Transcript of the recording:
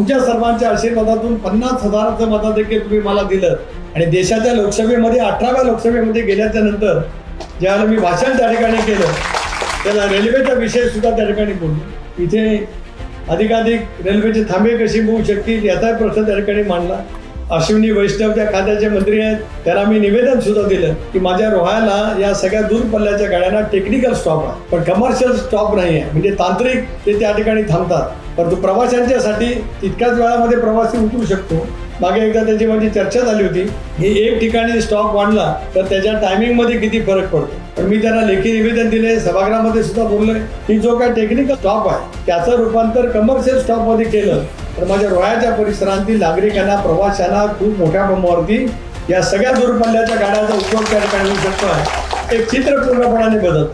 तुमच्या सर्वांच्या आशीर्वादातून पन्नास हजाराचं मताधिक्य तुम्ही मला दिलं. आणि देशाच्या लोकसभेमध्ये अठराव्या लोकसभेमध्ये गेल्याच्यानंतर ज्यावेळेला मी भाषण त्या ठिकाणी केलं त्याला रेल्वेचा विषय सुद्धा त्या ठिकाणी बोललो. इथे अधिकाधिक रेल्वेचे थांबे कशी होऊ शकतील याचा प्रश्न त्या ठिकाणी मांडला. अश्विनी वैष्णव त्या खात्याचे मंत्री आहेत. त्याला मी निवेदन सुद्धा दिलं की माझ्या रोहायला या सगळ्या दूर पल्ल्याच्या गाड्यांना टेक्निकल स्टॉप आहे. पण कमर्शियल स्टॉप नाही आहे. म्हणजे तांत्रिक ते त्या ठिकाणी थांबतात. परंतु प्रवाशांच्यासाठी तितक्याच वेळामध्ये प्रवासी उतरू शकतो. मागे एकदा त्याची माझी चर्चा झाली होती. ही एक ठिकाणी स्टॉप वाढला तर त्याच्या टायमिंगमध्ये किती फरक पडतो? पण मी त्यांना लेखी निवेदन दिले सभागृहामध्ये सुद्धा बोललोय की जो काय टेक्निकल स्टॉप आहे त्याचं रूपांतर कमर्शियल स्टॉपमध्ये केलं तर माझ्या रोयाच्या परिसरातील नागरिकांना प्रवाशांना खूप मोठ्या प्रमाणावरती या सगळ्या दूरपल्ल्याच्या गाड्यांचा उपयोग त्या ठिकाणी होऊ शकतो. आहे एक चित्र पूर्णपणाने बदल